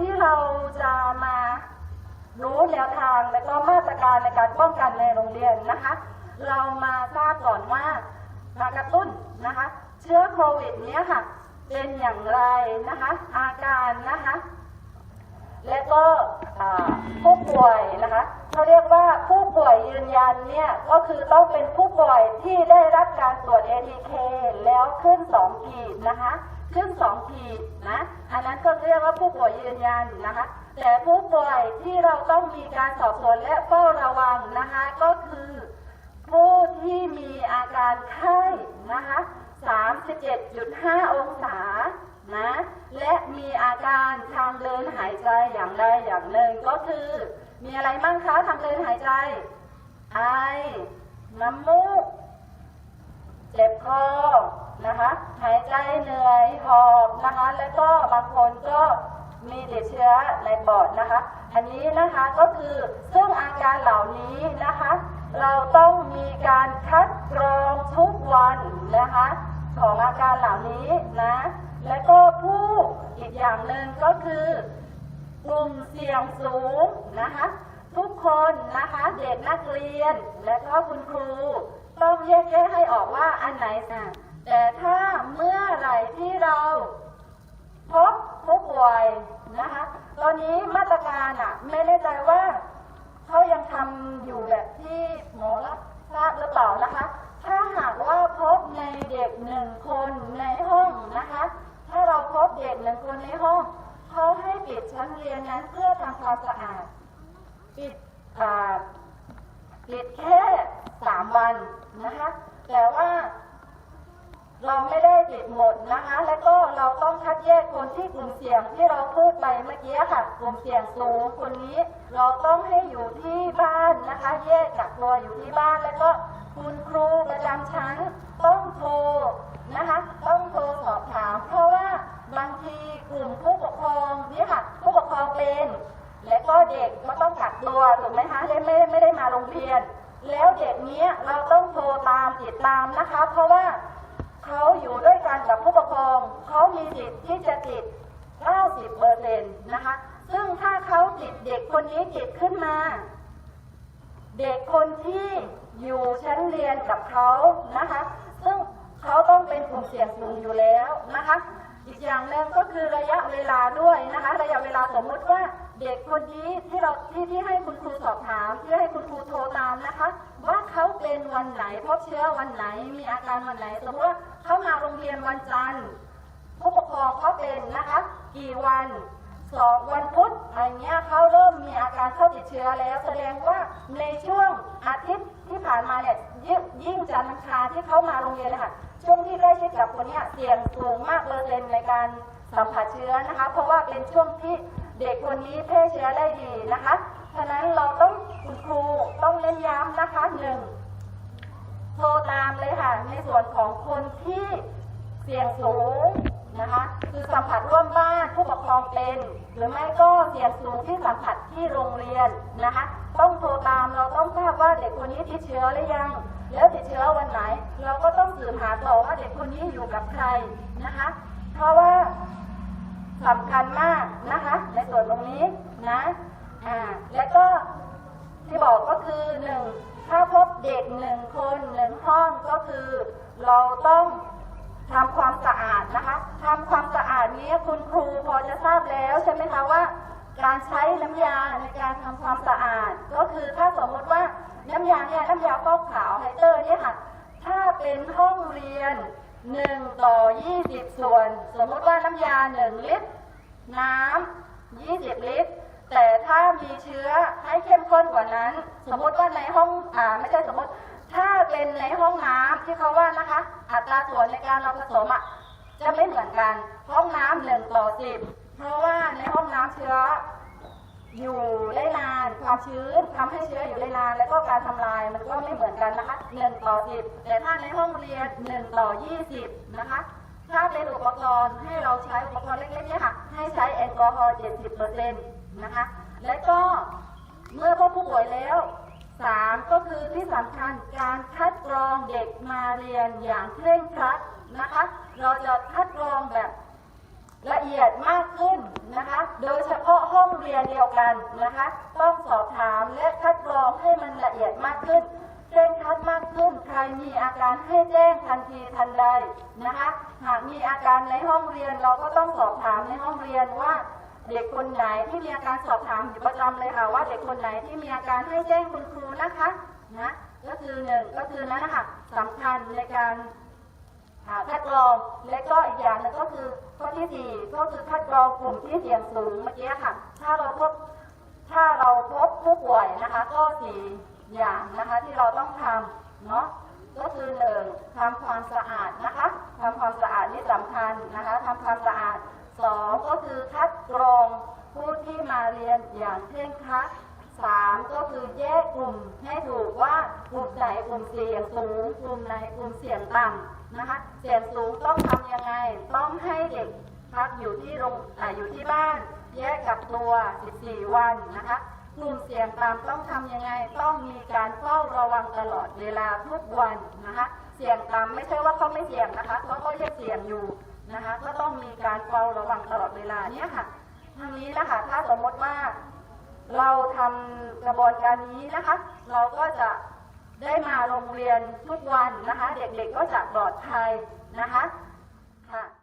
ที่เราจะมารู้แนวทางและก็มาตรการในการป้องกันในโรงเรียนนะคะ เรามาทราบก่อนว่ามากระตุ้นนะคะ เชื้อโควิดเนี้ยค่ะ เป็นอย่างไรนะคะ อาการนะคะ และก็ผู้ป่วยนะคะเขาเรียกว่าผู้ป่วยยืนยันเนี่ยก็คือต้องเป็นผู้ป่วยที่ได้รับการตรวจ ATK แล้วขึ้น 2 ขีดนะคะ ขึ้น 2 ขีดนะ ก็เรียกว่าผู้ป่วยยืนยันนะคะ แต่ผู้ป่วยที่เราต้องมีการสอบสวนและเฝ้าระวังนะคะ ก็คือ ผู้ที่มีอาการไข้นะคะ 37.5 องศานะและมีอาการทางเดินหายใจอย่างใดอย่างหนึ่งก็คือ มีอะไรบ้างคะทางเดินหายใจไอน้ำมูก เจ็บคอนะคะหายใจเหนื่อยหอบนะคะแล้วก็บางคนก็มีติดเชื้อในปอดนะคะ อันนี้นะคะก็คือซึ่งอาการเหล่านี้นะคะ เราต้องมีการคัดกรองทุกวันนะคะของอาการเหล่านี้นะ และก็ผู้อีกอย่างหนึ่งก็คือกลุ่มเสี่ยงสูงนะคะ ทุกคนนะคะเด็กนักเรียนและก็คุณครู ต้องแยกแยะให้ออกว่าอันไหนอะแต่ถ้าเมื่อไหร่ที่เราพบผู้ป่วยนะคะ ตอนนี้มาตรการอะ ไม่แน่ใจว่าเขายังทำอยู่แบบที่หมอรับทราบหรือเปล่านะคะ ถ้าหากว่าพบในเด็กหนึ่งคนในห้องนะคะ ถ้าเราพบเด็กหนึ่งคนในห้องเขาให้ปิดชั้นเรียนนั้นเพื่อทำความสะอาดปิดอ่าปิดแค่สามวัน นะคะ แต่ว่าเราไม่ได้ปิดหมดนะคะ แล้วก็เราต้องคัดแยกคนที่กลุ่มเสี่ยงที่เราพูดไปเมื่อกี้ค่ะกลุ่มเสี่ยงสูงคนนี้ เราต้องให้อยู่ที่บ้านนะคะ แยกกักตัวอยู่ที่บ้านแล้วก็คุณครูประจำชั้นต้องโทรนะคะ ต้องโทรสอบถาม เพราะว่าบางทีกลุ่มผู้ปกครองนี่ค่ะ ผู้ปกครองเป็น และก็เด็กก็ต้องกักตัวถูกไหมคะไม่ไม่ได้มาโรงเรียน แล้วเด็กเนี้ยเราต้องโทรตามติดตามนะคะ เพราะว่าเขาอยู่ด้วยกันกับผู้ปกครองเขามีสิทธิ์ที่จะติด 90เปอร์เซ็นต์นะคะ ซึ่งถ้าเขาติดเด็กคนนี้ติดขึ้นมา เด็กคนที่อยู่ชั้นเรียนกับเขานะคะ ซึ่งเขาต้องเป็นกลุ่มเสี่ยงสูงอยู่แล้วนะคะอีกอย่างหนึ่งก็คือระยะเวลาด้วยนะคะ ระยะเวลาสมมุติว่าเด็กคนนี้ที่เราที่ที่ให้คุณครูสอบ ครูโทรตามนะคะ ว่าเขาเป็นวันไหนพบเชื้อวันไหนมีอาการวันไหนสมมติว่าเขามาโรงเรียนวันจันทร์ผู้ปกครองเขาเป็นนะคะ กี่วันสองวันพุธอะไรเงี้ยเขาเริ่มมีอาการเข้าติดเชื้อแล้ว แสดงว่าในช่วงอาทิตย์ที่ผ่านมาเนี่ยยิ่งยิ่งจันทร์อังคารที่เขามาโรงเรียนเลยค่ะช่วงที่ใกล้ชิดกับคนเนี้ยเสี่ยงสูงมากเปอร์เซ็นต์ในการสัมผัสเชื้อนะคะ เพราะว่าเป็นช่วงที่เด็กคนนี้แพร่เชื้อได้ดีนะคะ ฉะนั้นเราต้องคุณครูต้องเน้นย้ำนะคะหนึ่งโทรตามเลยค่ะ ในส่วนของคนที่เสี่ยงสูงนะคะคือสัมผัสร่วมบ้านผู้ปกครองเป็น หรือไม่ก็เสี่ยงสูงที่สัมผัสที่โรงเรียนนะคะ ต้องโทรตามเราต้องทราบว่าเด็กคนนี้ติดเชื้อหรือยัง แล้วติดเชื้อวันไหน เราก็ต้องสืบหาต่อว่าเด็กคนนี้อยู่กับใครนะคะ เพราะว่าสำคัญมากนะคะ ในส่วนตรงนี้นะ อ่าแล้วก็ที่บอกก็คือหนึ่งถ้าพบเด็กหนึ่งคนหนึ่งห้องก็คือ เราต้องทำความสะอาดนะคะทำความสะอาดนี้คุณครูพอจะทราบแล้วใช่ไหมคะว่า การใช้น้ำยาในการทำความสะอาด ก็คือถ้าสมมติว่าน้ำยาเนี่ยน้ำยาฟอกขาวไฮเตอร์เนี่ยค่ะ ถ้าเป็นห้องเรียนหนึ่งต่อยี่สิบส่วน สมมติว่าน้ำยาหนึ่งลิตร น้ำ20 ลิตร แต่ถ้ามีเชื้อให้เข้มข้นกว่านั้น สมมติว่าในห้องอ่าไม่ใช่สมมติ ถ้าเป็นในห้องน้ำที่เขาว่านะคะ อัตราส่วนในการเราผสมอะจะไม่เหมือนกัน ห้องน้ำหนึ่งต่อสิบเพราะว่าในห้องน้ำเชื้ออยู่ได้นานความชื้นทำให้เชื้ออยู่ได้นาน แล้วก็การทำลายมันก็ไม่เหมือนกันนะคะหนึ่งต่อสิบแต่ถ้าในห้องเรียนหนึ่งต่อยี่สิบนะคะถ้าเป็นอุปกรณ์ให้เราใช้อุปกรณ์เล็กๆเนี่ยค่ะให้ใช้แอลกอฮอล์70เปอร์เซ็นต์ นะคะ และก็เมื่อพบผู้ป่วยแล้วสามก็คือที่สำคัญการคัดกรองเด็กมาเรียนอย่างเคร่งครัดนะคะ เราจะคัดกรองแบบละเอียดมากขึ้นนะคะ โดยเฉพาะห้องเรียนเดียวกันนะคะ ต้องสอบถามและคัดกรองให้มันละเอียดมากขึ้นเคร่งครัดมากขึ้น ใครมีอาการให้แจ้งทันทีทันใดนะคะ หากมีอาการในห้องเรียนเราก็ต้องสอบถามในห้องเรียนว่า เด็กคนไหนที่มีอาการสอบถามอยู่ประจำเลยค่ะว่าเด็กคนไหนที่มีอาการให้แจ้งคุณครูนะคะนะก็คือหนึ่งก็คือนั้นนะคะสำคัญในการอ่าคัดกรองและก็อีกอย่างนึงก็คือข้อที่สี่ก็คือคัดกรองกลุ่มที่เสี่ยงสูงเมื่อกี้ค่ะ ถ้าเราพบถ้าเราพบผู้ป่วยนะคะ ก็สี่อย่างนะคะที่เราต้องทำเนาะก็คือหนึ่งทำความสะอาดนะคะทำความสะอาดนี่สำคัญนะคะทำความสะอาด สองก็คือคัดกรองผู้ที่มาเรียนอย่างเคร่งครัดสามก็คือแยกกลุ่มให้ถูกว่ากลุ่มไหนกลุ่มเสี่ยงสูงกลุ่มไหนกลุ่มเสี่ยงต่ำนะคะ เสี่ยงสูงต้องทำยังไง ต้องให้เด็กพักอยู่ที่โรงอ่อยู่ที่บ้าน แยกกับตัว 14 วันนะคะ กลุ่มเสี่ยงต่ำต้องทำยังไง ต้องมีการเฝ้าระวังตลอดเวลาทุกวันนะคะ เสี่ยงต่ำไม่ใช่ว่าเขาไม่เสี่ยงนะคะเขาก็ยังเสี่ยงอยู่ นะคะ ก็ต้องมีการเฝ้าระวังตลอดเวลาเนี่ยค่ะทางนี้นะคะถ้าสมมติว่าเราทำกระบวนการนี้นะคะ เราก็จะได้มาโรงเรียนทุกวันนะคะ เด็กๆก็จะปลอดภัยนะคะค่ะ